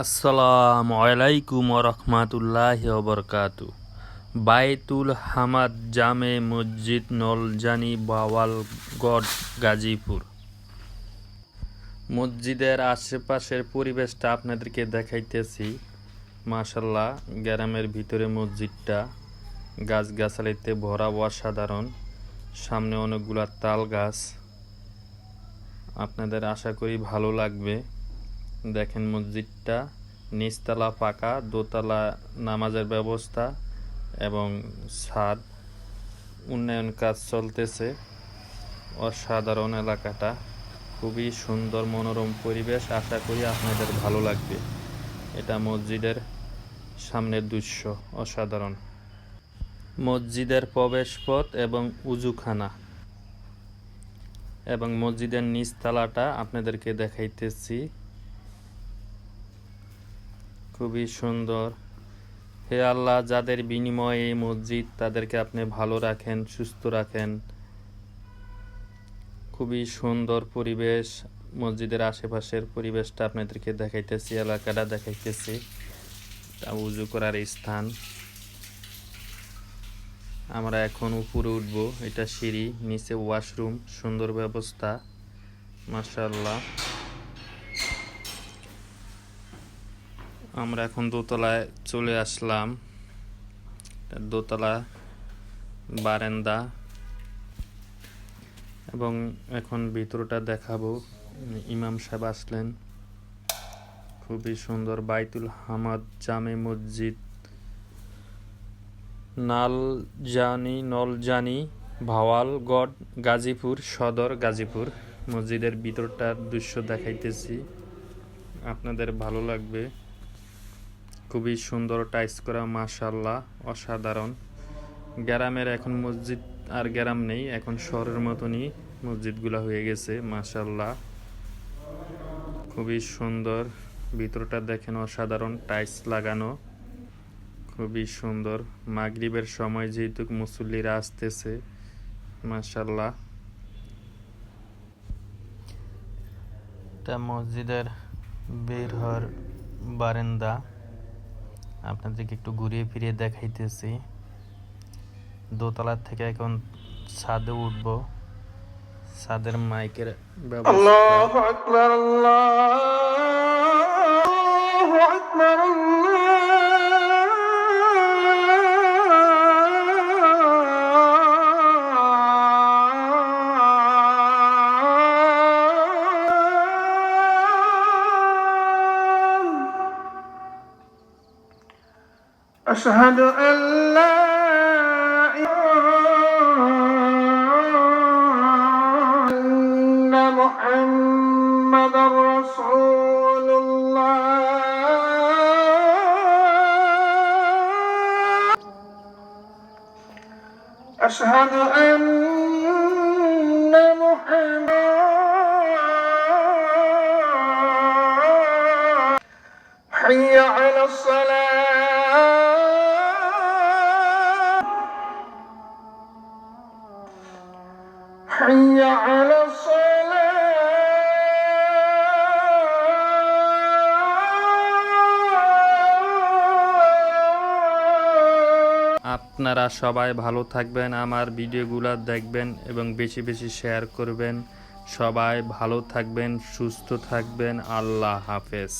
আসসালামু আলাইকুম রহমাতুল্লাহ বরকাতু। বাইতুল হামাদ জামে মসজিদ নলজানি বাওয়ালগড় গাজীপুর। মসজিদের আশেপাশের পরিবেশটা আপনাদেরকে দেখাইতেছি। মাশাল্লাহ গ্রামের ভিতরে মসজিদটা গাছগাছালিতে ভরা অসাধারণ। সামনে অনেকগুলা তাল গাছ। আপনাদের আশা করি ভালো লাগবে। দেখেন মসজিদটা, নিচতলা পাকা, দোতলা নামাজের ব্যবস্থা এবং ছাদ। উন্নয়ন কাজ চলতেছে। অসাধারণ এলাকাটা। খুবই সুন্দর মনোরম পরিবেশ। আশা করি আপনাদের ভালো লাগবে। এটা মসজিদের সামনের দৃশ্য। অসাধারণ। মসজিদের প্রবেশপথ এবং উজুখানা এবং মসজিদের নিচতলাটা আপনাদেরকে দেখাইতেছি। খুবই সুন্দর। হে আল্লাহ, যাদের বিনিময়ে এই মসজিদ তাদেরকে আপনি ভালো রাখেন, সুস্থ রাখেন। খুবই সুন্দর পরিবেশ, মসজিদের আশেপাশের পরিবেশটা আপনাদেরকে দেখাইতেছি, এলাকাটা দেখাইতেছি। তা উজু করার স্থান। আমরা এখন উপরে উঠব, এটা সিঁড়ি, নিচে ওয়াশরুম, সুন্দর ব্যবস্থা মাশাল্লাহ আমরা এখন দোতলায় চলে আসলাম। দোতলা, বারান্দা, এবং এখন ভিতরটা দেখাবো। ইমাম সাহেব আসলেন। খুবই সুন্দর বাইতুল হামাদ জামে মসজিদ। নালজানি, নলজানি, ভাওয়ালগড়, গাজীপুর, সদর গাজীপুর। মসজিদের ভিতরটার দৃশ্য দেখাইতেছি। আপনাদের ভালো লাগবে। খুবই সুন্দর টাইস করা মাশাল্লাহ অসাধারণ। গ্রামের এখন মসজিদ আর গ্রাম নেই, এখন শহরের মতনই মসজিদগুলো হয়ে গেছে মাশাল্লাহ খুবই সুন্দর, ভিতরটা দেখেন অসাধারণ টাইস লাগানো। খুবই সুন্দর, মাগরিবের সময় যেহেতু মুসল্লিরা আসতেছে মাশাল্লাহ এটা মসজিদের বের হওয়ার বারান্দা। আপনাদেরকে একটু ঘুরিয়ে ফিরিয়ে দেখাইতেছি। দোতলার থেকে এখন ছাদে উঠব। ছাদের মাইকের ব্যবস্থা। أشهد أن لا إله أن محمد رسول الله. أشهد أن محمد حي على الصلاة. حي على الصلاة আপনারা সবাই ভালো থাকবেন আমার ভিডিওগুলো দেখবেন এবং বেশি বেশি শেয়ার করবেন সবাই ভালো থাকবেন সুস্থ থাকবেন আল্লাহ হাফেজ